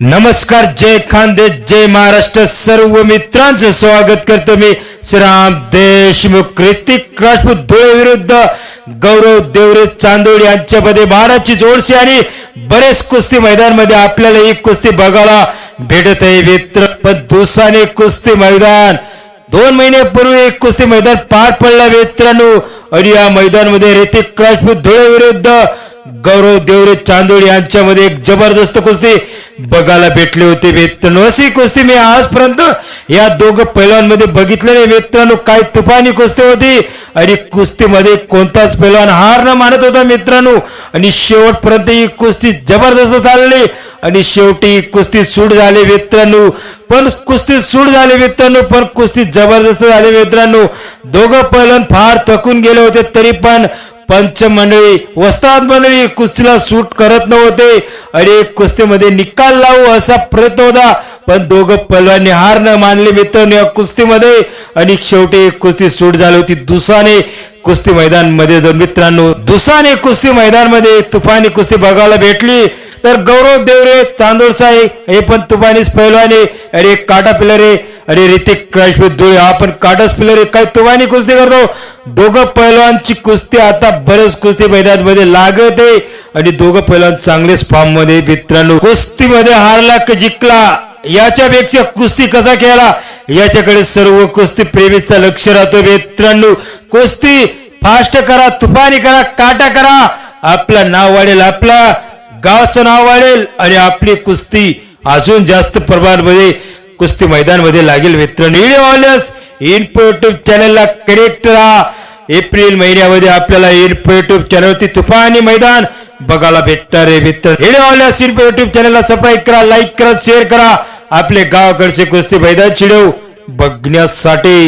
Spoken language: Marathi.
नमस्कार जय खानदेश जय महाराष्ट्र. सर्व मित्रांचं स्वागत करतो मी. श्रीराम देशमुख ऋतिक राजपूत धुळे विरुद्ध गौरव देवरे चांदोड यांच्यामध्ये बाराची जोडशी आणि बरेच कुस्ती मैदानमध्ये आपल्याला ही कुस्ती बघायला भेटत आहे मित्र पण दुसाने कुस्ती मैदान. दोन महिन्यापूर्वी एक कुस्ती मैदान पार पडला मित्रांनो. आणि या मैदानामध्ये ऋतिक राजपूत धुळे विरुद्ध गौरव देवरे चांदोड यांच्यामध्ये एक जबरदस्त कुस्ती बघायला भेटली होती. मित्रांनो अशी कुस्ती मी आजपर्यंत या दोघं पैलवानमध्ये बघितलं नाही. मित्रांनो काय तुफानी कुस्ती होती आणि कुस्तीमध्ये कोणताच पैलवान हार न मानत होता मित्रांनो. आणि शेवटपर्यंत ही कुस्ती जबरदस्त चालली आणि शेवटी कुस्ती सूट झाली मित्रांनो. पण कुस्ती सूट झाली मित्रांनो पण कुस्ती जबरदस्त झाली मित्रांनो. दोघं पैलवान फार थकून गेले होते तरी पण पंच मंडळी वस्ताद मंडळी कुस्तीला सूट करत नव्हते. आणि कुस्तीमध्ये निकाल लावू असा प्रयत्न होता. पण दोघं पलवानी हार न मानले मित्रांनो या कुस्तीमध्ये. आणि शेवटी कुस्ती सूट झाली होती दुसाने कुस्ती मैदानमध्ये जर मित्रांनो दुसाने कुस्ती मैदानमध्ये तुफानी कुस्ती बघायला भेटली. तर गौरव देवरे चांदोड साई हे पण तुफानीच पैलवाने अरे काटा पिलरे अरे ऋतिक क्रॅश धुळे आपण काटस पिलरे काय तुफानी कुस्ती करतो? दोघं पैलवानची कुस्ती आता बरेच कुस्ती मैदानमध्ये लागत आहे. आणि दोघं पैलवान चांगलेच फॉर्ममध्ये मित्रांनो. कुस्तीमध्ये हारला का जिंकला? याच्यापेक्षा कुस्ती कसा खेळला? याच्याकडे सर्व कुस्ती प्रेमीचा लक्ष राहतो मित्रांनो. कुस्ती फास्ट करा तुफानी करा काटा करा. आपलं नाव वाढेल आपला गावचं नाव वाढेल. आणि आपली कुस्ती अजून जास्त प्रमाणामध्ये कुस्ती मैदानमध्ये लागेल मित्र व्हिडिओ आवडल्यास इन्फो युट्यूब चॅनलला कनेक्ट राहा एप्रिल महिन्यामध्ये आपल्याला इन्फो युट्यूब चॅनलवरती तुफानी मैदान बघायला भेटणार आहे मित्र व्हिडिओ इन्फो युट्यूब चॅनलला सबस्क्राईब करा लाईक करा शेअर करा. आपले गावाकडचे कुस्ती मैदान चिडव बघण्यासाठी.